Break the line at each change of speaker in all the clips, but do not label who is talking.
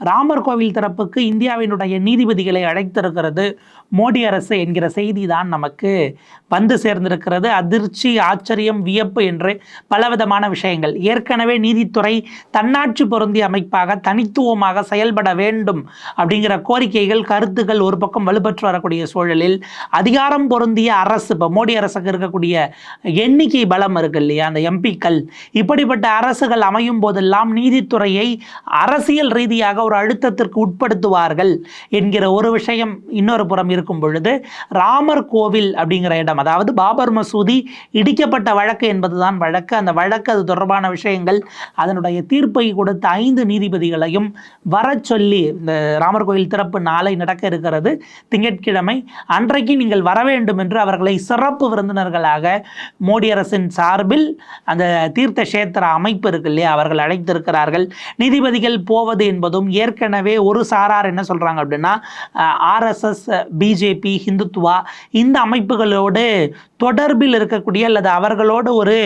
ராமர் கோவில் திறப்புக்கு இந்தியாவினுடைய நீதிபதிகளை அழைத்திருக்கிறது மோடி அரசு என்கிற செய்தி தான் நமக்கு வந்து சேர்ந்திருக்கிறது. அதிர்ச்சி ஆச்சரியம் வியப்பு என்று பலவிதமான விஷயங்கள். ஏற்கனவே நீதித்துறை தன்னாட்சி பொருந்திய அமைப்பாக தனித்துவமாக செயல்பட வேண்டும் அப்படிங்கிற கோரிக்கைகள் கருத்துக்கள் ஒரு பக்கம் வலுப்பெற்று வரக்கூடிய சூழலில் அதிகாரம் பொருந்திய அரசு இப்போ மோடி அரசுக்கு இருக்கக்கூடிய எண்ணிக்கை பலம் இருக்கு இல்லையா? அந்த எம்பிக்கள். இப்படிப்பட்ட அரசுகள் அமையும் போதெல்லாம் நீதித்துறையை அரசியல் ரீதியாக ஒரு அழுத்தத்திற்கு உட்படுத்துவார்கள் என்கிற ஒரு விஷயம் இன்னொரு புறம் இருக்கும் பொழுது ராமர் கோவில் அப்படிங்கிற இடம் அதாவது பாபர் மசூதி இடிக்கப்பட்ட வழக்கு என்பதுதான் வழக்கு. அந்த வழக்கு அது தொடர்பான விஷயங்கள். அதனுடைய தீர்ப்பை கொடுத்த ஐந்து நீதிபதிகளையும் வர சொல்லி இந்த ராமர் கோவில் திறப்பு நாளை நடக்க இருக்கிறது. திங்கட்கிழமை அன்றைக்கு நீங்கள் வர வேண்டும் என்று அவர்களை சிறப்பு விருந்தினர்களாக மோடி அரசின் சார்பில் அந்த தீர்த்த கஷேத்திர அமைப்பு இருக்கு இல்லையா? அவர்கள் அழைத்திருக்கிறார்கள். நீதிபதிகள் போவது என்பதும் ஏற்கனவே ஒரு சாரார் என்ன சொல்கிறாங்க அப்படின்னா ஆர்எஸ்எஸ் பிஜேபி ஹிந்துத்துவா இந்த அமைப்புகளோடு தொடர்பில் இருக்கக்கூடிய அல்லது அவர்களோடு ஒரு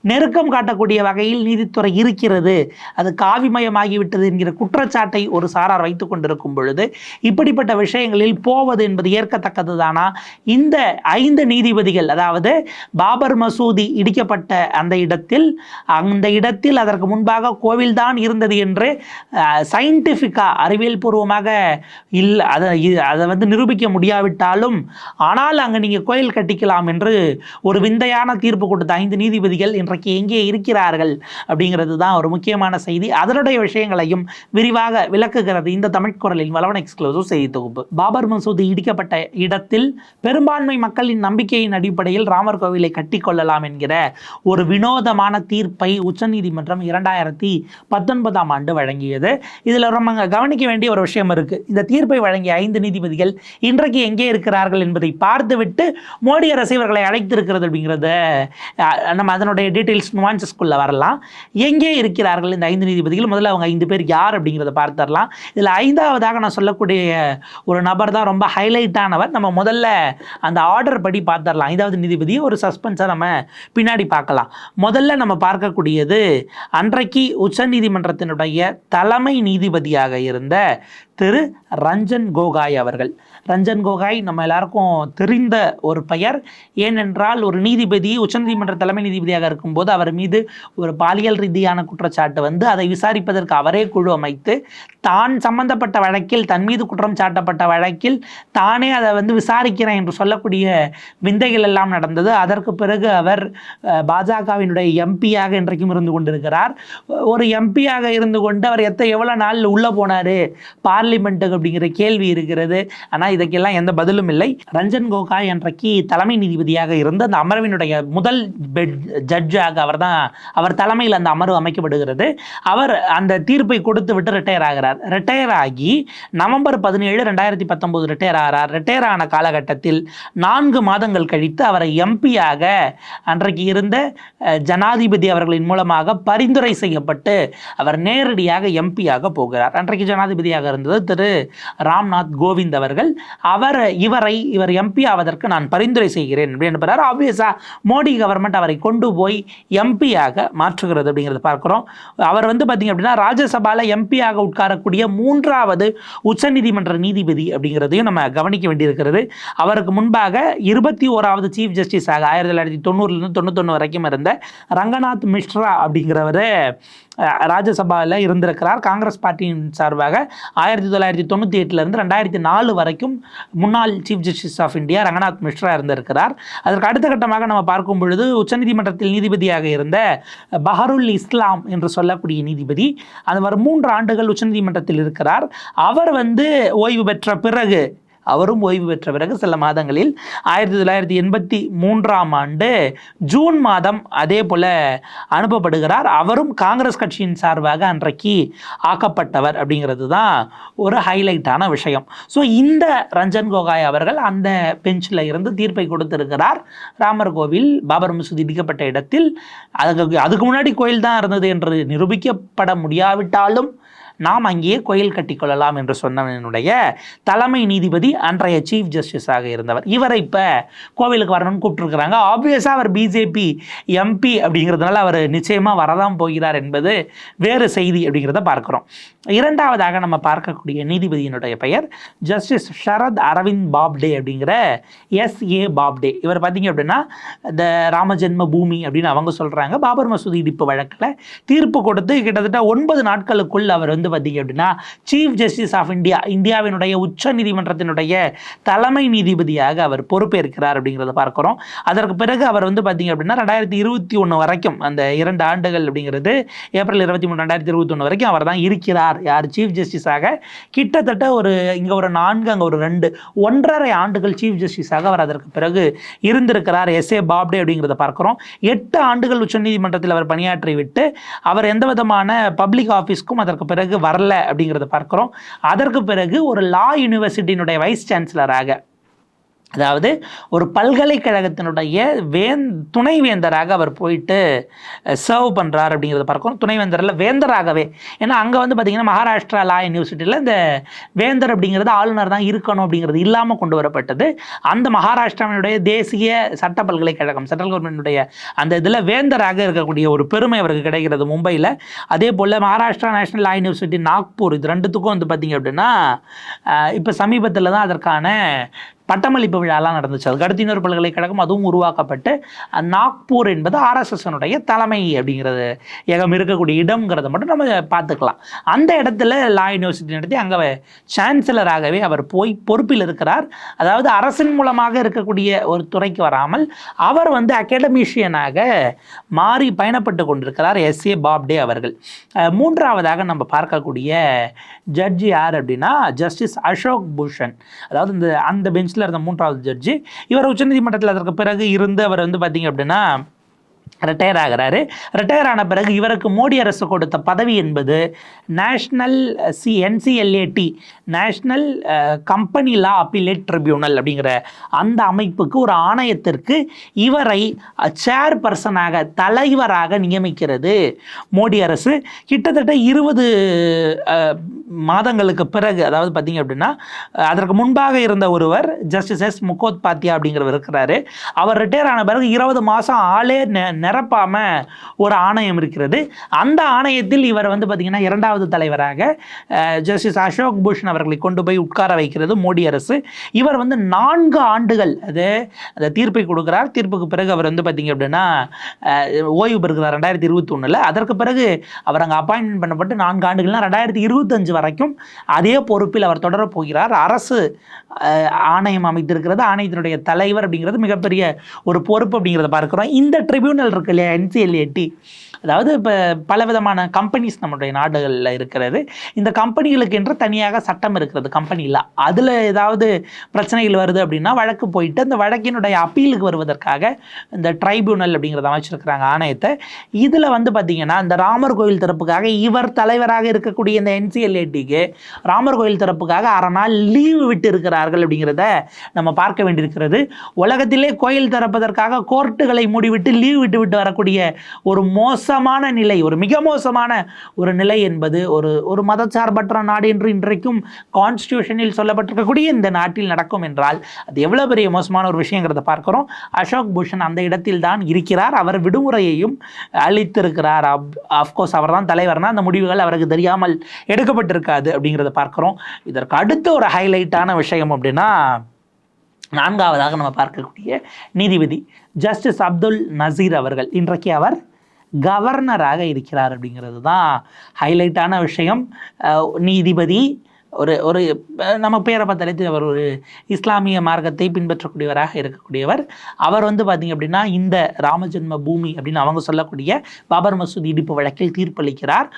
நெருக்கம் காட்டக்கூடிய வகையில் நீதித்துறை இருக்கிறது. அது காவிமயமாகிவிட்டது என்கிற குற்றச்சாட்டை ஒரு சாரார் வைத்து கொண்டிருக்கும் பொழுது இப்படிப்பட்ட விஷயங்களில் போவது என்பது ஏற்கத்தக்கது தானா இந்த ஐந்து நீதிபதிகள் அதாவது பாபர் மசூதி இடிக்கப்பட்ட அந்த இடத்தில் அந்த இடத்தில் அதற்கு முன்பாக கோவில்தான் இருந்தது என்று சயின்டிஃபிக்காக அறிவியல் பூர்வமாக இல்லை அதை அதை வந்து நிரூபிக்க முடியாவிட்டாலும் ஆனால் அங்கே நீங்கள் கோயில் கட்டிக்கலாம் என்று ஒரு விந்தையான தீர்ப்பு கொடுத்த ஐந்து நீதிபதிகள் இன்றைக்கு எங்கே இருக்கிறார்கள் அப்படிங்கிறது தான் ஒரு முக்கியமான செய்தி. அதனுடைய விஷயங்களையும் விரிவாக விளக்குகிறது இந்த தமிழ் குரலின் வளவன் எக்ஸ்க்ளூசிவ் செய்தி தொகுப்பு. பாபர் மசூதி இடிக்கப்பட்ட இடத்தில் பெரும்பான்மை மக்களின் நம்பிக்கையின் அடிப்படையில் ராமர் கோவிலை கட்டிக்கொள்ளலாம் என்கிற ஒரு வினோதமான தீர்ப்பை உச்சநீதிமன்றம் இரண்டாயிரத்தி பத்தொன்பதாம் ஆண்டு வழங்கியது. இதில் நம்ம கவனிக்க வேண்டிய ஒரு விஷயம் இருக்கு. இந்த தீர்ப்பை வழங்கிய ஐந்து நீதிபதிகள் இன்றைக்கு எங்கே இருக்கிறார்கள் என்பதை பார்த்துவிட்டு மோடி அரசு இவர்களை அழைத்திருக்கிறது அப்படிங்கிறத நம்ம அதனுடைய டீட்டெயில்ஸ் நுவான்சஸ்குள்ளே வரலாம். எங்கே இருக்கிறார்கள் இந்த ஐந்து நீதிபதிகள்? முதல்ல அவங்க ஐந்து பேர் யார் அப்படிங்கிறத பார்த்துடலாம். இதில் ஐந்தாவதாக நான் சொல்லக்கூடிய ஒரு நபர் தான் ரொம்ப ஹைலைட்டானவர் நம்ம முதல்ல அந்த ஆர்டர் படி பார்த்துடலாம். ஐந்தாவது நீதிபதியை ஒரு சஸ்பென்ஸை நம்ம பின்னாடி பார்க்கலாம். முதல்ல நம்ம பார்க்கக்கூடியது அன்றைக்கு உச்சநீதிமன்றத்தினுடைய தலைமை நீதிபதியாக இருந்த திரு ரஞ்சன் கோகாய் அவர்கள். ரஞ்சன் கோகாய் நம்ம எல்லாருக்கும் தெரிந்த ஒரு பெயர். ஏனென்றால் ஒரு நீதிபதி உச்சநீதிமன்ற தலைமை நீதிபதியாக இருக்கும்போது அவர் மீது ஒரு பாலியல் ரீதியான குற்றச்சாட்டு வந்து அதை விசாரிப்பதற்கு அவரே குழு அமைத்து தான் சம்பந்தப்பட்ட வழக்கில் தன் மீது குற்றம் சாட்டப்பட்ட வழக்கில் தானே அதை வந்து விசாரிக்கிறேன் என்று சொல்லக்கூடிய விந்தைகள் எல்லாம் நடந்தது. அதற்கு பிறகு அவர் பாஜகவினுடைய எம்பியாக இன்றைக்கும் இருந்து கொண்டிருக்கிறார். ஒரு எம்பியாக இருந்து கொண்டு அவர் எத்த எவ்வளோ நாள் உள்ளே போனார்? பார்லிமெண்ட்டுக்கு அப்படிங்கிற கேள்வி இருக்கிறது. ஆனால் இதற்கெல்லாம் எந்த பதிலும் இல்லை. ரஞ்சன் கோகாய் அன்றைக்கு தலைமை நீதிபதியாக இருந்து அந்த அமர்வினுடைய முதல் பெட் ஜட்ஜாக அவர் தான் அவர் தலைமையில் அந்த அமர்வு அமைக்கப்படுகிறது. அவர் அந்த தீர்ப்பை கொடுத்து விட்டு ரிட்டையர் ஆகிறார். ரிட்டையர் ஆகி நவம்பர் பதினேழு ரெண்டாயிரத்தி பத்தொம்போது ரிட்டையர் ஆகிறார். ரிட்டையர் ஆன காலகட்டத்தில் நான்கு மாதங்கள் கழித்து அவரை எம்பியாக அன்றைக்கு இருந்த ஜனாதிபதி அவர்களின் மூலமாக பரிந்துரை செய்யப்பட்டு அவர் நேரடியாக எம்பியாக போகிறார். அன்றைக்கு ஜனாதிபதியாக இருந்தது திரு ராம்நாத் கோவிந்த் அவர்கள் அவர் இவரை இவர் எம்பி ஆவதற்கு நான் பரிந்துரை செய்கிறேன் அப்படின்னு பெறார் ஆப்வியஸாக மோடி கவர்மெண்ட் அவரை கொண்டு போய் எம்பியாக மாற்றுகிறது அப்படிங்கிறத பார்க்குறோம். அவர் வந்து பார்த்தீங்க அப்படின்னா ராஜ்யசபாவில் எம்பியாக உட்காரக்கூடிய மூன்றாவது உச்சநீதிமன்ற நீதிபதி அப்படிங்கிறதையும் நம்ம கவனிக்க வேண்டியிருக்கிறது. அவருக்கு முன்பாக இருபத்தி ஓராவது சீஃப் ஜஸ்டிஸாக ஆயிரத்தி தொள்ளாயிரத்தி தொண்ணூறுலேருந்து தொண்ணூத்தொன்று வரைக்கும் இருந்த ரங்கநாத் மிஸ்ரா அப்படிங்கிறவர் ராஜ்யசபாவில் இருந்திருக்கிறார். காங்கிரஸ் பார்ட்டியின் சார்பாக ஆயிரத்தி தொள்ளாயிரத்தி தொண்ணூற்றி எட்டுலேருந்து ரெண்டாயிரத்தி நாலு வரைக்கும் முன்னாள் chief justice of India Ranganath Mishra இருந்திருக்கிறார். அதற்கு அடுத்த கட்டமாக நம்ம பார்க்கும் பொழுது உச்சநீதிமன்றத்தில் நீதிபதியாக இருந்த பஹருல் இஸ்லாம் என்று சொல்லக்கூடிய நீதிபதி அவர் மூன்று ஆண்டுகள் உச்சநீதிமன்றத்தில் இருக்கிறார். அவர் வந்து ஓய்வு பெற்ற பிறகு அவரும் ஓய்வு பெற்ற பிறகு சில மாதங்களில் ஆயிரத்தி தொள்ளாயிரத்தி எண்பத்தி மூன்றாம் ஆண்டு ஜூன் மாதம் அதே போல் அனுப்பப்படுகிறார். அவரும் காங்கிரஸ் கட்சியின் சார்பாக அன்றைக்கு ஆக்கப்பட்டவர் அப்படிங்கிறது தான் ஒரு ஹைலைட்டான விஷயம். ஸோ இந்த ரஞ்சன் கோகாய் அவர்கள் அந்த பெஞ்சில் இருந்து தீர்ப்பை கொடுத்திருக்கிறார். ராமர் கோவில் பாபர் மசூதி இடிக்கப்பட்ட இடத்தில் அதுக்கு அதுக்கு முன்னாடி கோயில் தான் இருந்தது என்று நிரூபிக்கப்பட முடியாவிட்டாலும் நாம் அங்கேயே கோயில் கட்டிக்கொள்ளலாம் என்று சொன்னவனுடைய தலைமை நீதிபதி அன்றைய சீஃப் ஜஸ்டிஸாக இருந்தவர். இவரை இப்போ கோவிலுக்கு வரணும்னு கூப்பிட்டுருக்குறாங்க. ஆப்வியஸாக அவர் பிஜேபி எம்பி அப்படிங்கிறதுனால அவர் நிச்சயமாக வரதான் போகிறார் என்பது வேறு செய்தி அப்படிங்கிறத பார்க்குறோம். இரண்டாவதாக நம்ம பார்க்கக்கூடிய நீதிபதியினுடைய பெயர் ஜஸ்டிஸ் ஷரத் அரவிந்த் பாப்டே அப்படிங்கிற எஸ் ஏ பாப்டே. இவர் பார்த்தீங்க அப்படின்னா இந்த ராமஜென்ம பூமி அப்படின்னு அவங்க சொல்கிறாங்க பாபர் மசூதி இடிப்பு வழக்கில் தீர்ப்பு கொடுத்து கிட்டத்தட்ட ஒன்பது நாட்களுக்குள் அவர் வந்து வந்து பார்த்தீங்க அப்படின்னா சீஃப் ஜஸ்டிஸ் ஆஃப் இந்தியா இந்தியாவினுடைய உச்ச நீதிமன்றத்தினுடைய தலைமை நீதிபதியாக அவர் பொறுப்பேற்கிறார் அப்படிங்கிறத பார்க்குறோம். அதற்கு பிறகு அவர் வந்து பார்த்தீங்க அப்படின்னா ரெண்டாயிரத்தி இருபத்தி ஒன்று வரைக்கும் அந்த இரண்டு ஆண்டுகள் அப்படிங்கிறது ஏப்ரல் இருபத்தி மூணு ரெண்டாயிரத்தி இருபத்தி ஒன்று வரைக்கும் அவர் தான் இருக்கிறார். யார்? சீஃப் ஜஸ்டிஸாக கிட்டத்தட்ட ஒரு இங்கே ஒரு நான்கு அங்கே ஒரு ரெண்டு ஒன்றரை ஆண்டுகள் சீஃப் ஜஸ்டிஸாக அவர் அதற்கு பிறகு இருந்திருக்கிறார். எஸ் ஏ பாப்டே அப்படிங்கிறத பார்க்குறோம். எட்டு ஆண்டுகள் உச்சநீதிமன்றத்தில் அவர் பணியாற்றி விட்டு அவர் எந்த விதமான பப்ளிக் ஆஃபீஸ்க்கும் அதற்கு பிறகு வரல அப்படிங்கிறத பார்க்குறோம். அதற்கு பிறகு ஒரு லா யூனிவர்சிட்டியினுடைய வைஸ் சான்சலராக அதாவது ஒரு பல்கலைக்கழகத்தினுடைய வேந் துணைவேந்தராக அவர் போயிட்டு சர்வ் பண்ணுறார் அப்படிங்கிறத பார்க்கணும். துணைவேந்தரில் வேந்தராகவே ஏன்னா அங்கே வந்து பார்த்திங்கன்னா மகாராஷ்டிரா லா யூனிவர்சிட்டியில் இந்த வேந்தர் அப்படிங்கிறது ஆளுநர் தான் இருக்கணும் அப்படிங்கிறது இல்லாமல் கொண்டு வரப்பட்டது. அந்த மகாராஷ்டிராவினுடைய தேசிய சட்ட பல்கலைக்கழகம் சென்ட்ரல் கவர்மெண்ட்டுடைய அந்த இதில் வேந்தராக இருக்கக்கூடிய ஒரு பெருமை அவருக்கு கிடைக்கிறது மும்பையில் அதே போல் Maharashtra national law university Nagpur இது ரெண்டுத்துக்கும் வந்து பார்த்திங்க அப்படின்னா இப்போ சமீபத்தில் தான் அதற்கான பட்டமளிப்பு விழாலாம் நடந்துச்சு. அதுக்கு அடுத்து இன்னொரு பல்கலைக்கழகம் அதுவும் உருவாக்கப்பட்டு நாக்பூர் என்பது ஆர்எஸ்எஸ்னுடைய தலைமை அப்படிங்கிறது ஏகம் இருக்கக்கூடிய இடம்ங்கிறத மட்டும் நம்ம பார்த்துக்கலாம். அந்த இடத்துல லா யூனிவர்சிட்டி நடத்தி அங்கே சான்சலராகவே அவர் போய் பொறுப்பில் இருக்கிறார். அதாவது அரசின் மூலமாக இருக்கக்கூடிய ஒரு துறைக்கு வராமல் அவர் வந்து அகாடமிஷியனாக மாறி பயணப்பட்டு கொண்டிருக்கிறார் எஸ் ஏ பாப்டே அவர்கள். மூன்றாவதாக நம்ம பார்க்கக்கூடிய ஜட்ஜி யார் அப்படின்னா ஜஸ்டிஸ் அசோக் பூஷன். அதாவது இந்த அந்த பெஞ்ச் பெஞ்சில் இருந்த மூன்றாவது ஜட்ஜி இவர் உச்சநீதிமன்றத்தில் அதற்கு பிறகு இருந்து அவர் வந்து பார்த்தீங்க அப்படின்னா ரிட்டையர் ஆகிறாரு. ரிட்டையர் ஆன பிறகு இவருக்கு மோடி அரசு கொடுத்த பதவி என்பது national C NCLAT national company law appellate tribunal அப்படிங்கிற அந்த அமைப்புக்கு ஒரு ஆணையத்திற்கு இவரை சேர் பர்சனாக தலைவராக நியமிக்கிறது மோடி அரசு. கிட்டத்தட்ட இருபது மாதங்களுக்கு பிறகு அதாவது பார்த்தீங்க அப்படின்னா அதற்கு முன்பாக இருந்த ஒருவர் ஜஸ்டிஸ் எஸ் முகோத்பாத்யா அப்படிங்கிறவர் இருக்கிறாரு. அவர் ரிட்டையர் ஆன பிறகு இருபது மாதம் ஆளே நிரப்பாமல் நிரப்பாம ஒரு ஆணையம் இருக்கிறது. அந்த ஆணையத்தில் இவர் வந்து பார்த்திங்கன்னா இரண்டாவது தலைவராக ஜஸ்டிஸ் அசோக் பூஷன் அவர்களை கொண்டு போய் உட்கார வைக்கிறது மோடி அரசு. இவர் வந்து நான்கு ஆண்டுகள் அது அந்த தீர்ப்பை கொடுக்குறார். தீர்ப்புக்கு பிறகு அவர் வந்து பார்த்திங்க அப்படின்னா ஓய்வு பெறுகிறார் ரெண்டாயிரத்தி இருபத்தி ஒன்றில் அதற்கு பிறகு அவர் அங்கே அப்பாயின்மெண்ட் பண்ணப்பட்டு நான்கு ஆண்டுகள்னா ரெண்டாயிரத்தி இருபத்தஞ்சு வரைக்கும் அதே பொறுப்பில் அவர் தொடரப் போகிறார். அரசு ஆணையம் அமைத்திருக்கிறது. ஆணையத்தினுடைய தலைவர் அப்படிங்கிறது மிகப்பெரிய ஒரு பொறுப்பு அப்படிங்கிறத பார்க்குறோம். இந்த ட்ரிபியூனல் இருக்கு இல்லையா? என்சிஎல்ஏடி அதாவது இப்போ பலவிதமான கம்பெனிஸ் நம்மளுடைய நாடுகளில் இருக்கிறது. இந்த கம்பெனிகளுக்கு என்று தனியாக சட்டம் இருக்கிறது கம்பெனியில் அதில் ஏதாவது பிரச்சனைகள் வருது அப்படின்னா வழக்கு போயிட்டு அந்த வழக்கினுடைய அப்பீலுக்கு வருவதற்காக இந்த ட்ரைபியூனல் அப்படிங்கிறத அமைச்சிருக்கிறாங்க ஆணையத்தை. இதில் வந்து பார்த்திங்கன்னா இந்த ராமர் கோயில் திறப்புக்காக இவர் தலைவராக இருக்கக்கூடிய இந்த என்சிஎல்ஏடிக்கு ராமர் கோயில் திறப்புக்காக அரை நாள் லீவு விட்டு இருக்கிறார்கள் அப்படிங்கிறத நம்ம பார்க்க வேண்டியிருக்கிறது. உலகத்திலே கோயில் திறப்பதற்காக கோர்ட்டுகளை மூடிவிட்டு லீவ் விட்டு விட்டு வரக்கூடிய ஒரு மோசமான நிலை ஒரு மிக மோசமான ஒரு நிலை என்பது ஒரு ஒரு மதச்சார்பற்ற நாடு என்று இன்றைக்கும் கான்ஸ்டியூஷனில் சொல்லப்பட்டிருக்கக்கூடிய இந்த நாட்டில் நடக்கும் என்றால் அது எவ்வளோ பெரிய மோசமான ஒரு விஷயங்கிறத பார்க்குறோம். அசோக் பூஷன் அந்த இடத்தில் தான் இருக்கிறார். அவர் விடுமுறையையும் அளித்திருக்கிறார். அஃப்கோர்ஸ் அவர் தான் தலைவர்னா அந்த முடிவுகள் அவருக்கு தெரியாமல் எடுக்கப்பட்டிருக்காது அப்படிங்கிறத பார்க்குறோம். இதற்கு அடுத்த ஒரு ஹைலைட்டான விஷயம் அப்படின்னா நான்காவதாக நம்ம பார்க்கக்கூடிய நீதிபதி ஜஸ்டிஸ் அப்துல் நசீர் அவர்கள். இன்றைக்கு அவர் கவர்னராக இருக்கிறார் அப்படிங்கிறது தான் ஹைலைட்டான விஷயம். நீதிபதி ஒரு ஒரு நம்ம பேரை பார்த்தாலே அவர் ஒரு இஸ்லாமிய மார்க்கத்தை பின்பற்றக்கூடியவராக இருக்கக்கூடியவர். அவர் வந்து பார்த்திங்க அப்படின்னா இந்த ராமஜென்ம பூமி அப்படின்னு அவங்க சொல்லக்கூடிய பாபர் மசூதி இடிப்பு வழக்கில் தீர்ப்பளிக்கிறார்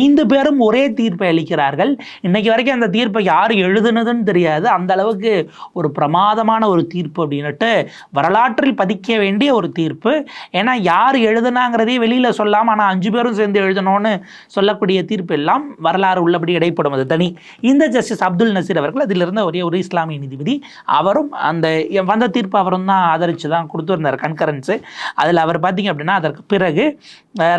ஐந்து பேரும் ஒரே தீர்ப்பை அளிக்கிறார்கள். இன்னைக்கு வரைக்கும் அந்த தீர்ப்பை யார் எழுதுனதுன்னு தெரியாது. அந்த அளவுக்கு ஒரு பிரமாதமான ஒரு தீர்ப்பு அப்படின்னுட்டு வரலாற்றில் பதிக்க வேண்டிய ஒரு தீர்ப்பு. ஏன்னா யார் எழுதுனாங்கிறதே வெளியில் சொல்லாமல் ஆனால் அஞ்சு பேரும் சேர்ந்து எழுதணும்னு சொல்லக்கூடிய தீர்ப்பு எல்லாம் வரலாறு உள்ளபடி இடைப்படும். அது தனி. இந்த ஜஸ்டிஸ் அப்துல் நசீர் அவர்கள் அதில் இருந்த ஒரே ஒரு இஸ்லாமிய நீதிபதி. அவரும் அந்த வந்த தீர்ப்பு அவரும் தான் ஆதரித்து தான் கொடுத்துருந்தார் கன்கரன்ஸு அதில் அவர் பார்த்திங்க அப்படின்னா அதற்கு பிறகு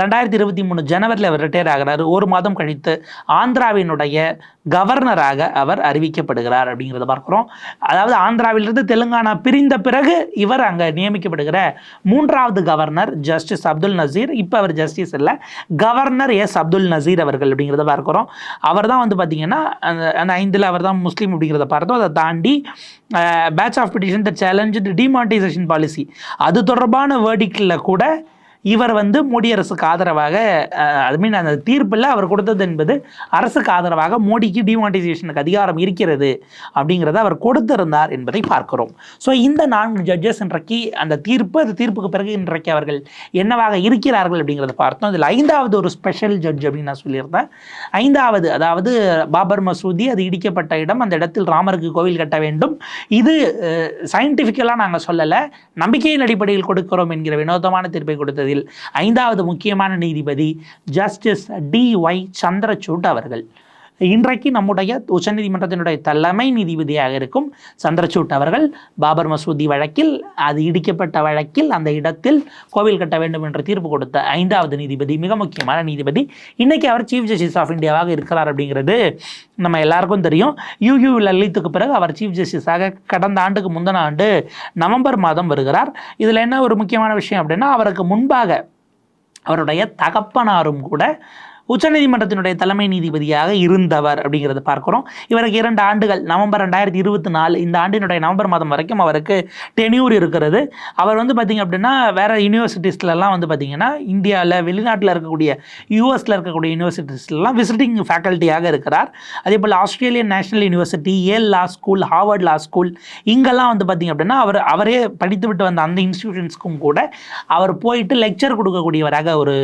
ரெண்டாயிரத்தி இருபத்தி மூணு ஜனவரியில் அவர் ரிட்டையர் ஆகிறார். ஒரு மாதம் கழித்து ஆந்திராவினுடைய கவர்னராக அவர் அறிவிக்கப்படுகிறார் அப்படிங்கிறத பார்க்குறோம். அதாவது ஆந்திராவிலிருந்து தெலுங்கானா பிரிந்த பிறகு இவர் அங்கே நியமிக்கப்படுகிற மூன்றாவது கவர்னர் ஜஸ்டிஸ் அப்துல் நசீர். இப்போ அவர் ஜஸ்டிஸ் இல்லை கவர்னர் எஸ் அப்துல் நசீர் அவர்கள் அப்படிங்கிறத பார்க்குறோம். அவர் தான் வந்து பார்த்திங்கன்னா அந்த அந்த ஐந்தில் அவர் தான் முஸ்லீம் அப்படிங்கிறத பார்த்தோம். அதை தாண்டி batch of petition the challenge demonetisation policy அது தொடர்பான வேர்டிக்கில் கூட இவர் வந்து மோடி அரசுக்கு ஆதரவாக ஐ மீன் அந்த தீர்ப்பில் அவர் கொடுத்தது என்பது அரசுக்கு ஆதரவாக மோடிக்கு டிமானிட்டைசேஷனுக்கு அதிகாரம் இருக்கிறது அப்படிங்கிறத அவர் கொடுத்திருந்தார் என்பதை பார்க்கிறோம். ஸோ இந்த நான்கு ஜட்ஜஸ் இன்றைக்கு அந்த தீர்ப்பு அந்த தீர்ப்புக்கு பிறகு இன்றைக்கு அவர்கள் என்னவாக இருக்கிறார்கள் அப்படிங்கிறத பார்த்தோம். இதில் ஐந்தாவது ஒரு ஸ்பெஷல் ஜட்ஜ் அப்படின்னு நான் சொல்லியிருந்தேன். ஐந்தாவது அதாவது பாபர் மசூதி அது இடிக்கப்பட்ட இடம் அந்த இடத்தில் ராமருக்கு கோவில் கட்ட வேண்டும். இது சயின்டிஃபிக்கலாக நாங்கள் சொல்லலை. நம்பிக்கையின் அடிப்படையில் கொடுக்கிறோம் என்கிற வினோதமான தீர்ப்பை கொடுத்தது ஐந்தாவது முக்கியமான நீதிபதி ஜஸ்டிஸ் டி ஒய் சந்திரசூட் அவர்கள். இன்றைக்கு நம்முடைய உச்சநீதிமன்றத்தினுடைய தலைமை நீதிபதியாக இருக்கும் சந்திரசூட் அவர்கள் பாபர் மசூதி வழக்கில் அது இடிக்கப்பட்ட வழக்கில் அந்த இடத்தில் கோவில் கட்ட வேண்டும் என்று தீர்ப்பு கொடுத்த ஐந்தாவது நீதிபதி மிக முக்கியமான நீதிபதி. இன்றைக்கி அவர் சீஃப் ஜஸ்டிஸ் ஆஃப் இந்தியாவாக இருக்கிறார் அப்படிங்கிறது நம்ம எல்லாருக்கும் தெரியும். யூயூ லலித்துக்கு பிறகு அவர் சீஃப் ஜஸ்டிஸாக கடந்த ஆண்டுக்கு முந்தின ஆண்டு நவம்பர் மாதம் வருகிறார். இதில் என்ன ஒரு முக்கியமான விஷயம் அப்படின்னா அவருக்கு முன்பாக அவருடைய தகப்பனாரும் கூட உச்சநீதிமன்றத்தினுடைய தலைமை நீதிபதியாக இருந்தவர் அப்படிங்கிறத பார்க்குறோம். இவருக்கு இரண்டு ஆண்டுகள் நவம்பர் ரெண்டாயிரத்தி இருபத்தி நாலு இந்த ஆண்டினுடைய நவம்பர் மாதம் வரைக்கும் அவருக்கு டென்யூர் இருக்கிறது. அவர் வந்து பார்த்திங்க அப்படின்னா வேறு யூனிவர்சிட்டிஸ்லலாம் வந்து பார்த்திங்கன்னா இந்தியாவில் வெளிநாட்டில் இருக்கக்கூடிய யூஎஸில் இருக்கக்கூடிய யூனிவர்சிட்டிஸ்லாம் விசிட்டிங் ஃபேக்கல்ட்டியாக இருக்கிறார். அதே போல் Australian national university Yale law school Harvard law school இங்கெல்லாம் வந்து பார்த்திங்க அப்படின்னா அவர் அவரே படித்து விட்டு வந்த அந்த இன்ஸ்டிடியூஷன்ஸ்க்கும் கூட அவர் போயிட்டு லெக்சர் கொடுக்கக்கூடியவராக ஒரு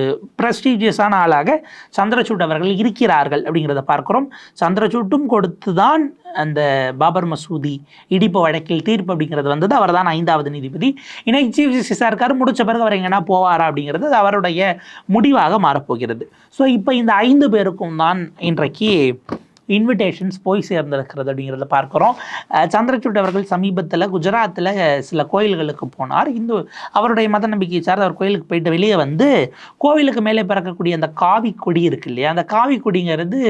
ப்ரெஸ்டீஜியஸான ஆளாக சந்திரசூட் அவர்கள் இருக்கிறார்கள் அப்படிங்கிறத பார்க்குறோம். சந்திரசூட்டும் கொடுத்து தான் அந்த பாபர் மசூதி இடிப்பு வழக்கில் தீர்ப்பு அப்படிங்கிறது வந்தது. அவர் தான் ஐந்தாவது நீதிபதி. இன்னைக்கு சீஃப் ஜஸ்டிஸாக இருக்கார். முடிச்ச பிறகு அவர் எங்கன்னா போவாரா அப்படிங்கிறது அவருடைய முடிவாக மாறப்போகிறது. ஸோ இப்போ இந்த ஐந்து பேருக்கும் தான் இன்றைக்கு இன்விடேஷன்ஸ் போய் சேர்ந்திருக்கிறது அப்படிங்கிறத பார்க்குறோம். சந்திரசூட் அவர்கள் சமீபத்தில் குஜராத்தில் சில கோயில்களுக்கு போனார். இந்து அவருடைய மத நம்பிக்கை சார்ந்த அவர் கோயிலுக்கு போயிட்டு வெளியே வந்து கோவிலுக்கு மேலே பிறக்கக்கூடிய அந்த காவி கொடி இருக்கு இல்லையா? அந்த காவி கொடிங்கிறது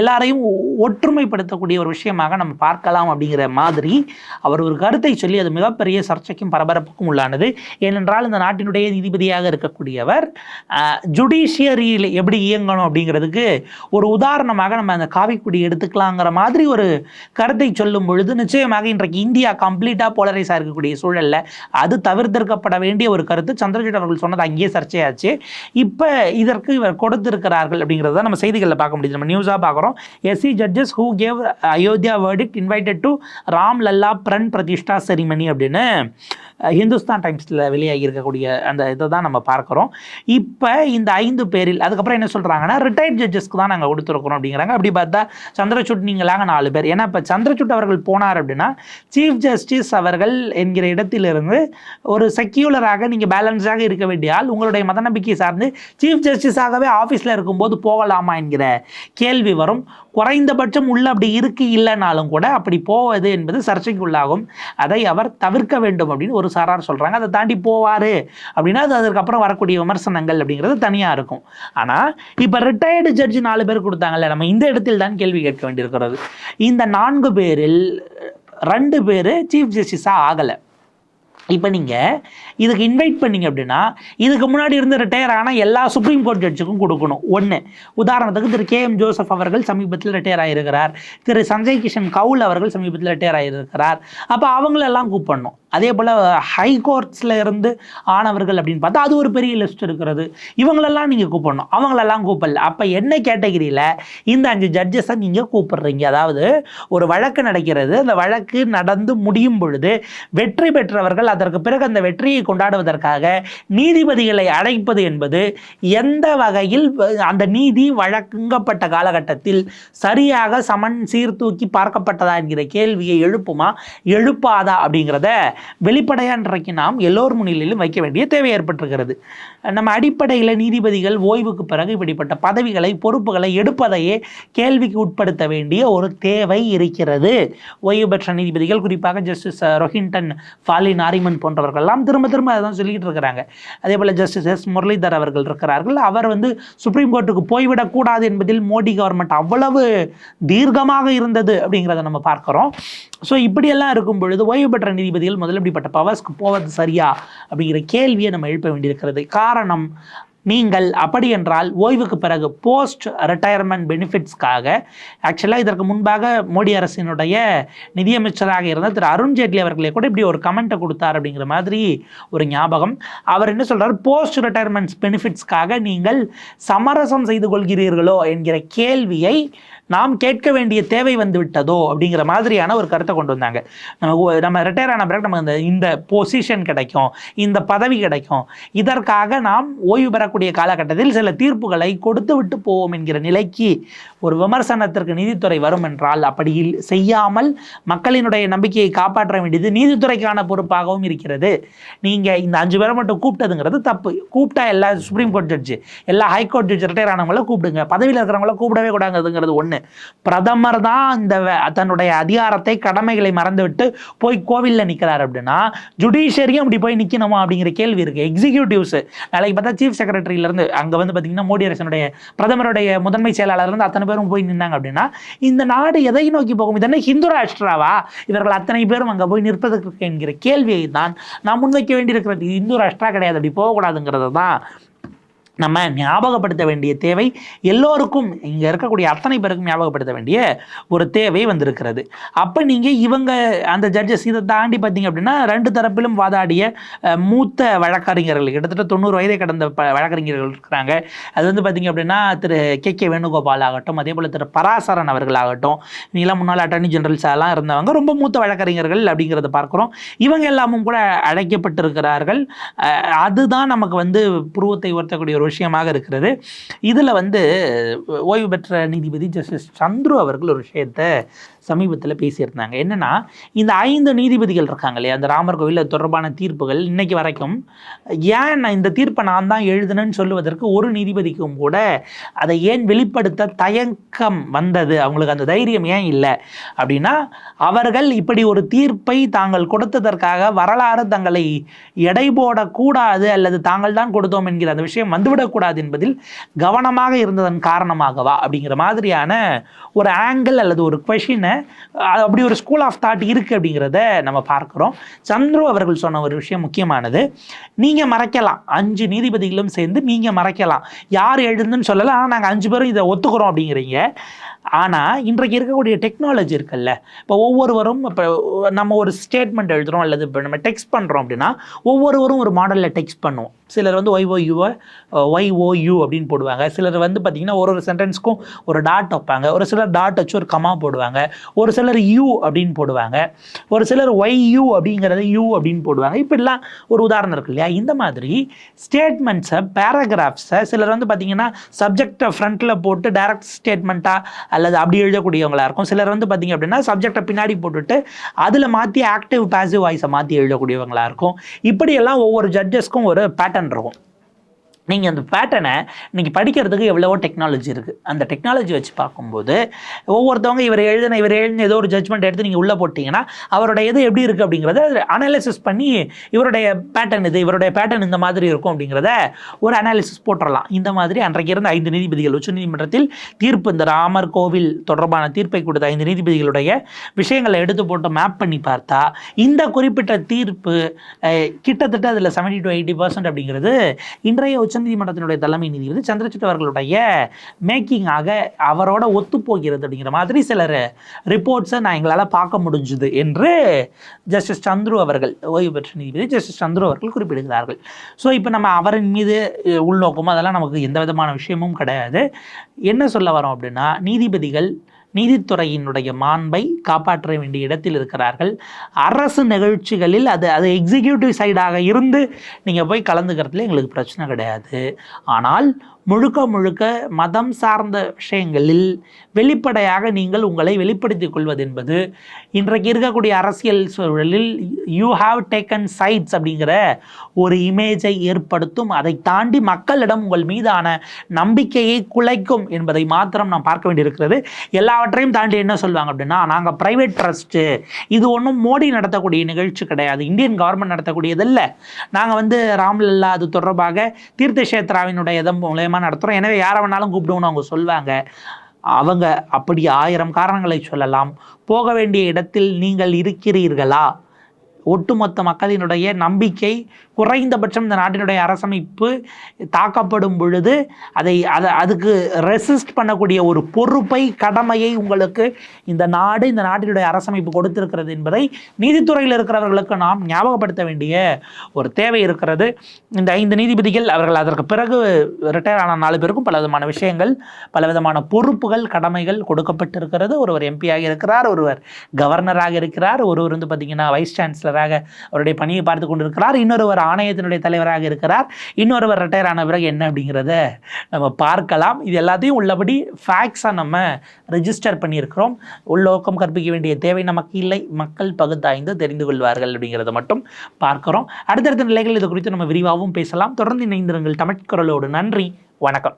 எல்லாரையும் ஒற்றுமைப்படுத்தக்கூடிய ஒரு விஷயமாக நம்ம பார்க்கலாம் அப்படிங்கிற மாதிரி அவர் ஒரு கருத்தை சொல்லி அது மிகப்பெரிய சர்ச்சைக்கும் பரபரப்புக்கும் உள்ளானது. ஏனென்றால் இந்த நாட்டினுடைய நீதிபதியாக இருக்கக்கூடியவர் ஜுடிஷியரியில் எப்படி இயங்கணும் அப்படிங்கிறதுக்கு ஒரு உதாரணமாக நம்ம அந்த காவி இப்படி எடுத்துக்கலாங்கிற மாதிரி ஒரு கருத்தை சொல்லும் பொழுது நிச்சயமாக இன்றைக்கு இந்தியா கம்ப்ளீட்டாக போலரைஸாக இருக்கக்கூடிய சூழலில் அது தவிர்த்திருக்கப்பட வேண்டிய ஒரு கருத்து. சந்திரஜித் அவர்கள் சொன்னது அங்கேயே சர்ச்சையாச்சு. இப்போ இதற்கு இவர் கொடுத்திருக்கிறார்கள் அப்படிங்கிறத நம்ம செய்திகளில் பார்க்க முடியுது. நம்ம நியூஸாக பார்க்குறோம். SC judges who gave Ayodhya verdict invited to Ram Lalla Pran Pratishtha ceremony அப்படின்னு ஹிந்துஸ்தான் டைம்ஸில் வெளியாகி இருக்கக்கூடிய அந்த இதை தான் நம்ம பார்க்குறோம். இப்போ இந்த ஐந்து பேரில் அதுக்கப்புறம் என்ன சொல்கிறாங்கன்னா ரிட்டையர்ட் ஜட்ஜஸ்க்கு தான் நாங்கள் கொடுத்துருக்குறோம் அப்படிங்கிறாங்க. அப்படி பார்த்தா சந்திரசூட் நீங்களாங்க நாலு பேர். ஏன்னா இப்போ சந்திரசூட் அவர்கள் போனார் அப்படின்னா சீஃப் ஜஸ்டிஸ் அவர்கள் என்கிற இடத்திலிருந்து ஒரு செக்யூலராக நீங்கள் பேலன்ஸாக இருக்க வேண்டிய ஆள் உங்களுடைய மத நம்பிக்கை சார்ந்து சீஃப் ஜஸ்டிஸாகவே ஆஃபீஸில் இருக்கும்போது போகலாமா என்கிற கேள்வி வரும். குறைந்தபட்சம் உள்ள அப்படி இருக்கு இல்லைனாலும் கூட அப்படி போவது என்பது சர்ச்சைக்குள்ளாகும். அதை அவர் தவிர்க்க வேண்டும் அப்படின்னு ஒரு சாரார் சொல்கிறாங்க அதை தாண்டி போவார் அப்படின்னா அது அதுக்கப்புறம் வரக்கூடிய விமர்சனங்கள் அப்படிங்கிறது தனியாக இருக்கும். ஆனால் இப்போ ரிட்டையர்டு ஜட்ஜி நாலு பேர் கொடுத்தாங்கல்ல நம்ம இந்த இடத்தில் தான் கேள்வி கேட்க வேண்டியிருக்கிறது. இந்த நான்கு பேரில் ரெண்டு பேர் சீஃப் ஜஸ்டிஸாக ஆகலை. இப்போ நீங்கள் இதுக்கு இன்வைட் பண்ணீங்க அப்படின்னா இதுக்கு முன்னாடி இருந்து ரிட்டையர் ஆன எல்லா சுப்ரீம் கோர்ட் ஜட்ஜுக்கும் கொடுக்கணும். ஒன்று உதாரணத்துக்கு திரு கே எம் ஜோசப் அவர்கள் சமீபத்தில் ரிட்டையர் ஆகியிருக்கிறார் திரு சஞ்சய் கிஷன் கவுல் அவர்கள் சமீபத்தில் ரிட்டையர் ஆகியிருக்கிறார் அப்போ அவங்களெல்லாம் கூப்பிடணும். அதே போல் ஹை கோர்ட்ஸில் இருந்து ஆனவர்கள் அப்படின்னு பார்த்தா அது ஒரு பெரிய லிஸ்ட் இருக்கிறது. இவங்களெல்லாம் நீங்கள் கூப்பிடணும். அவங்களெல்லாம் கூப்பிடல. அப்போ என்ன கேட்டகிரியில் இந்த அஞ்சு ஜட்ஜஸை நீங்கள் கூப்பிடுறீங்க? அதாவது ஒரு வழக்கு நடக்கிறது. அந்த வழக்கு நடந்து முடியும் பொழுது வெற்றி பெற்றவர்கள் அதற்கு பிறகு அந்த வெற்றியை கொண்டாடுவதற்காக நீதிபதிகளை அழைப்பது என்பது எந்த வகையில் அந்த நீதி வழங்கப்பட்ட காலகட்டத்தில் சரியாக சமன் சீர்தூக்கி பார்க்கப்பட்டதா என்கிற கேள்வியை எழுப்புமா? எழுப்பாதா அப்படிங்கிறத வெளிப்படையாக இன்றைக்கு நாம் எல்லோர் முன்னிலையிலும் வைக்க வேண்டிய தேவை ஏற்பட்டிருக்கிறது. நம்ம அடிப்படையில் நீதிபதிகள் ஓய்வுக்கு பிறகு இப்படிப்பட்ட பதவிகளை பொறுப்புகளை எடுப்பதையே கேள்விக்கு உட்படுத்த வேண்டிய ஒரு தேவை இருக்கிறது. ஓய்வு பெற்ற நீதிபதிகள் குறிப்பாக ஜஸ்டிஸ் ரொஹின்டன் ஃபாலி நாரிமன் போன்றவர்கள்லாம் திரும்ப திரும்ப அதான் சொல்லிக்கிட்டு இருக்கிறாங்க. அதே போல் ஜஸ்டிஸ் எஸ் முரளிதர் அவர்கள் இருக்கிறார்கள். அவர் வந்து சுப்ரீம் கோர்ட்டுக்கு போய்விடக்கூடாது என்பதில் மோடி கவர்மெண்ட் அவ்வளவு தீர்க்கமாக இருந்தது அப்படிங்கிறத நம்ம பார்க்குறோம். ஸோ இப்படியெல்லாம் இருக்கும் பொழுது ஓய்வு பெற்ற நீதிபதிகள் முதல்ல இப்படிப்பட்ட பவர்ஸ்க்கு போவது சரியா? அப்படிங்கிற கேள்வியை நம்ம எழுப்ப வேண்டியிருக்கிறது. காரணம் நீங்கள் அப்படி என்றால் ஓய்வுக்கு பிறகு போஸ்ட் ரிட்டையர்மெண்ட் பெனிஃபிட்ஸ்க்காக ஆக்சுவலாக இதற்கு முன்பாக மோடி அரசினுடைய நிதியமைச்சராக இருந்த திரு அருண்ஜேட்லி அவர்களே கூட இப்படி ஒரு கமெண்ட்டை கொடுத்தார் அப்படிங்கிற மாதிரி ஒரு ஞாபகம். அவர் என்ன சொல்கிறார் போஸ்ட் ரிட்டையர்மெண்ட்ஸ் பெனிஃபிட்ஸ்க்காக நீங்கள் சமரசம் செய்து கொள்கிறீர்களோ என்கிற கேள்வியை நாம் கேட்க வேண்டிய தேவை வந்து விட்டதோ அப்படிங்கிற மாதிரியான ஒரு கருத்தை கொண்டு வந்தாங்க. நம்ம நம்ம ரிட்டையர் ஆன பிறகு நமக்கு இந்த இந்த பொசிஷன் கிடைக்கும் இந்த பதவி கிடைக்கும். இதற்காக நாம் ஓய்வு பெறக்கூடிய காலகட்டத்தில் சில தீர்ப்புகளை கொடுத்து விட்டு போவோம் என்கிற நிலைக்கு ஒரு விமர்சனத்திற்கு நீதித்துறை வரும் என்றால் அப்படி செய்யாமல் மக்களினுடைய நம்பிக்கையை காப்பாற்ற வேண்டியது நீதித்துறைக்கான பொறுப்பாகவும் இருக்கிறது. நீங்கள் இந்த அஞ்சு பேரை மட்டும் கூப்பிட்டதுங்கிறது தப்பு. கூப்பிட்டா எல்லா சுப்ரீம் கோர்ட் ஜட்ஜு எல்லா ஹைகோர்ட் ஜட்ஜ் ரிட்டையர் ஆனவங்கள கூப்பிடுங்க. பதவியில் இருக்கிறவங்கள கூப்பிடவே கூடாதுங்கிறது ஒன்று பிரதமர் தான் இந்த தன்னுடைய அதிகாரத்தை கடமைகளை மறந்துவிட்டு போய் கோவிலில் நிற்கிறார் அப்படின்னா ஜுடிஷியரியும் அப்படி போய் நிற்கணுமா அப்படிங்கிற கேள்வி இருக்குது எக்ஸிக்யூட்டிவ்ஸ் நாளைக்கு பார்த்தா சீஃப் செக்ரட்டரியிலேருந்து அங்கே வந்து பார்த்தீங்கன்னா மோடி அரசனுடைய பிரதமருடைய முதன்மை செயலாளர்லேருந்து அத்தனை பேரும் போய் நின்னாங்க அப்படின்னா இந்த நாடு எதை நோக்கி போகும்? இதென்ன ஹிந்து ராஷ்டிராவா? இவர்கள் அத்தனை பேரும் அங்கே போய் நிற்பதற்கு என்கிற கேள்வியை தான் நாம் முன்வைக்க வேண்டியிருக்கிறது. இது இந்து ராஷ்டிரா கிடையாது. அப்படி போகக்கூடாதுங்கிறது தான் நம்ம ஞாபகப்படுத்த வேண்டிய தேவை எல்லோருக்கும். இங்கே இருக்கக்கூடிய அத்தனை பேருக்கும் ஞாபகப்படுத்த வேண்டிய ஒரு தேவை வந்திருக்கிறது. அப்போ நீங்கள் இவங்க அந்த ஜட்ஜஸ் இதை தாண்டி பார்த்தீங்க அப்படின்னா ரெண்டு தரப்பிலும் வாதாடிய மூத்த வழக்கறிஞர்கள் கிட்டத்தட்ட தொண்ணூறு வயதை கடந்த ப வழக்கறிஞர்கள் இருக்கிறாங்க. அது வந்து பார்த்தீங்க அப்படின்னா திரு கே. கே. வேணுகோபால் ஆகட்டும் அதே போல் திரு பராசரன் அவர்கள் ஆகட்டும் இவங்கெல்லாம் முன்னாள் அட்டர்னி ஜெனரல்ஸ் எல்லாம் இருந்தவங்க ரொம்ப மூத்த வழக்கறிஞர்கள் அப்படிங்கிறத பார்க்குறோம். இவங்க எல்லாமும் கூட அழைக்கப்பட்டிருக்கிறார்கள். அதுதான் நமக்கு வந்து புருவத்தை உயர்த்தக்கூடிய ஒரு விஷயமாக இருக்கிறது. இதில் வந்து ஓய்வு பெற்ற நீதிபதி ஜஸ்டிஸ் சந்துரு அவர்கள் ஒரு விஷயத்தை சமீபத்தில் பேசியிருந்தாங்க. என்னென்னா இந்த ஐந்து நீதிபதிகள் இருக்காங்க இல்லையா அந்த ராமர் கோவில் தொடர்பான தீர்ப்புகள் இன்றைக்கு வரைக்கும் ஏன் நான் இந்த தீர்ப்பை நான் தான் எழுதுனேன்னு சொல்லுவதற்கு ஒரு நீதிபதிக்கும் கூட அதை ஏன் வெளிப்படுத்த தயக்கம் வந்தது? அவங்களுக்கு அந்த தைரியம் ஏன் இல்லை? அப்படின்னா அவர்கள் இப்படி ஒரு தீர்ப்பை தாங்கள் கொடுத்ததற்காக வரலாறு தங்களை எடை போடக்கூடாது அல்லது தாங்கள் தான் கொடுத்தோம் என்கிற அந்த விஷயம் வந்துவிடக்கூடாது என்பதில் கவனமாக இருந்ததன் காரணமாகவா? அப்படிங்கிற மாதிரியான ஒரு ஆங்கிள் அல்லது ஒரு கொஷினை அப்படி ஒரு ஸ்கூல் ஆஃப் தாட் இருக்குது அப்படிங்கிறத நம்ம பார்க்குறோம். சந்துரு அவர்கள் சொன்ன ஒரு விஷயம் முக்கியமானது. நீங்கள் மறைக்கலாம். அஞ்சு நீதிபதிகளும் சேர்ந்து நீங்கள் மறைக்கலாம். யார் எழுதுன்னு சொல்லலாம் ஆனால் நாங்கள் அஞ்சு பேரும் இதை ஒத்துக்கிறோம் அப்படிங்கிறீங்க. ஆனால் இன்றைக்கு இருக்கக்கூடிய டெக்னாலஜி இருக்குல்ல இப்போ ஒவ்வொருவரும் இப்போ நம்ம ஒரு ஸ்டேட்மெண்ட் எழுதுகிறோம் அல்லது இப்போ நம்ம டெக்ஸ்ட் பண்ணுறோம் அப்படின்னா ஒவ்வொருவரும் ஒரு மாடலில் டெக்ஸ்ட் பண்ணுவோம். சிலர் வந்து ஒய்ஓயூவை ஒய்ஓயூ அப்படின்னு போடுவாங்க. சிலர் வந்து பார்த்திங்கன்னா ஒரு ஒரு சென்டென்ஸ்க்கும் ஒரு டாட் வைப்பாங்க. ஒரு சிலர் டாட் வச்சு ஒரு கமா போடுவாங்க. ஒரு சிலர் யூ அப்படின்னு போடுவாங்க. ஒரு சிலர் ஒய்யூ அப்படிங்கிறத யூ அப்படின்னு போடுவாங்க. இப்படிலாம் ஒரு உதாரணம் இருக்கு இல்லையா? இந்த மாதிரி ஸ்டேட்மெண்ட்ஸை பேராகிராஃப்ஸை சிலர் வந்து பார்த்திங்கன்னா சப்ஜெக்டை ஃப்ரண்ட்டில் போட்டு டைரக்ட் ஸ்டேட்மெண்ட்டாக அல்லது அப்படி எழுதக்கூடியவங்களா இருக்கும். சிலர் வந்து பார்த்திங்க அப்படின்னா சப்ஜெக்டை பின்னாடி போட்டுட்டு அதில் மாற்றி ஆக்டிவ் பாசிவ் வாய்ஸை மாற்றி எழுதக்கூடியவங்களா இருக்கும். இப்படியெல்லாம் ஒவ்வொரு ஜட்ஜஸ்க்கும் ஒரு பேட்டர்ன் இருக்கும். நீங்கள் அந்த பேட்டர்னை இன்னைக்கு படிக்கிறதுக்கு எவ்வளவோ டெக்னாலஜி இருக்குது அந்த டெக்னாலஜி வச்சு பார்க்கும்போது ஒவ்வொருத்தவங்க இவர் எழுதின இவர் எழுதின ஏதோ ஒரு ஜட்மெண்ட் எடுத்து நீங்கள் உள்ளே போட்டிங்கன்னா அவரோட இது எப்படி இருக்குது அப்படிங்கிறத அனாலிசிஸ் பண்ணி இவருடைய பேட்டர்ன் இது இவருடைய பேட்டர்ன் இந்த மாதிரி இருக்கும் அப்படிங்கிறத ஒரு அனாலிசிஸ் போட்டுடலாம் இந்த மாதிரி அன்றைக்கு இருந்த ஐந்து நீதிபதிகள் உச்சநீதிமன்றத்தில் தீர்ப்பு இந்த ராமர் கோவில் தொடர்பான தீர்ப்பை கொடுத்த ஐந்து நீதிபதிகளுடைய விஷயங்களை எடுத்து போட்டு மேப் பண்ணி பார்த்தா இந்த குறிப்பிட்ட தீர்ப்பு கிட்டத்தட்ட அதில் செவன்டி டு எயிட்டி பர்சன்ட் அப்படிங்கிறது இன்றைய உச்ச உச்சநீதிமன்றத்தினுடைய தலைமை நீதிபதி சந்திரசூட் அவர்களுடைய மேக்கிங்காக அவரோட ஒத்துப்போகிறது அப்படிங்கிற மாதிரி சிலர் ரிப்போர்ட்ஸை நான் எங்களால் பார்க்க முடிஞ்சுது என்று ஜஸ்டிஸ் சந்துரு அவர்கள் ஓய்வு பெற்ற நீதிபதி ஜஸ்டிஸ் சந்துரு அவர்கள் குறிப்பிடுகிறார்கள். ஸோ இப்போ நம்ம அவரின் மீது அஹ், உள்நோக்கமோ அதெல்லாம் நமக்கு எந்த விதமான விஷயமும் கிடையாது. என்ன சொல்ல வரோம் அப்படின்னா நீதிபதிகள் நீதித்துறையினுடைய மாண்பை காப்பாற்ற வேண்டிய இடத்தில் இருக்கிறார்கள். அரசு நிகழ்ச்சிகளில் அது அது எக்ஸிக்யூட்டிவ் சைடாக இருந்து நீங்கள் போய் கலந்துக்கிறதுல எங்களுக்கு பிரச்சனை கிடையாது. ஆனால் முழுக்க முழுக்க மதம் சார்ந்த விஷயங்களில் வெளிப்படையாக நீங்கள் உங்களை வெளிப்படுத்திக் கொள்வது என்பது இன்றைக்கு இருக்கக்கூடிய அரசியல் சூழலில் யூ ஹாவ் டேக்கன் சைட்ஸ் அப்படிங்கிற ஒரு இமேஜை ஏற்படுத்தும். அதை தாண்டி மக்களிடம் உங்கள் மீதான நம்பிக்கையை குலைக்கும் என்பதை மாத்திரம் நாம் பார்க்க வேண்டியிருக்கிறது. எல்லாவற்றையும் தாண்டி என்ன சொல்லுவாங்க அப்படின்னா நாங்கள் ப்ரைவேட் ட்ரஸ்ட்டு இது ஒன்றும் மோடி நடத்தக்கூடிய நிகழ்ச்சி கிடையாது. இந்தியன் கவர்மெண்ட் நடத்தக்கூடியதல்ல. நாங்கள் வந்து ராம்லல்லா அது தொடர்பாக தீர்த்த கஷேத்ராவினுடைய இதன் மூலயமா நடத்துகிறோம் எனவே யாரை வேணாலும் கூப்பிடுவோன்னு அவங்க சொல்லுவாங்க. அவங்க அப்படி ஆயிரம் காரணங்களை சொல்லலாம். போக வேண்டிய இடத்தில் நீங்கள் இருக்கிறீர்களா? ஒட்டுமொத்த மக்களினுடைய நம்பிக்கை குறைந்தபட்சம் இந்த நாட்டினுடைய அரசமைப்பு தாக்கப்படும் பொழுது அதை அதை அதுக்கு ரெசிஸ்ட் பண்ணக்கூடிய ஒரு பொறுப்பை கடமையை உங்களுக்கு இந்த நாடு இந்த நாட்டினுடைய அரசமைப்பு கொடுத்திருக்கிறது என்பதை நீதித்துறையில் இருக்கிறவர்களுக்கு நாம் ஞாபகப்படுத்த வேண்டிய ஒரு தேவை இருக்கிறது. இந்த ஐந்து நீதிபதிகள் அவர்கள் அதற்கு பிறகு ரிட்டையர் ஆன நாலு பேருக்கும் பல விதமான விஷயங்கள் பல விதமான பொறுப்புகள் கடமைகள் கொடுக்கப்பட்டிருக்கிறது. ஒருவர் எம்பியாக இருக்கிறார் ஒருவர் கவர்னராக இருக்கிறார் ஒருவர் வந்து பார்த்தீங்கன்னா வைஸ் சான்சலராக அவருடைய பணியை பார்த்து கொண்டிருக்கிறார். இன்னொருவர் ஆணையத்தினுடைய தலைவராக இருக்கிறார். இன்னொருவர் ரிட்டையர் ஆன பிறகு என்ன அப்படிங்கிறத நம்ம பார்க்கலாம். இது எல்லாத்தையும் உள்ளபடி ஃபேக்ஸாக நம்ம ரெஜிஸ்டர் பண்ணியிருக்கிறோம். உள்நோக்கம் கற்பிக்க வேண்டிய தேவை நமக்கு இல்லை. மக்கள் பகுத்தாய்ந்து தெரிந்து கொள்வார்கள் அப்படிங்கிறத மட்டும் பார்க்கிறோம். அடுத்தடுத்த நிலைகள் இது குறித்து நம்ம விரிவாகவும் பேசலாம். தொடர்ந்து இணைந்திருங்கள் தமிழ் குரலோடு. நன்றி. வணக்கம்.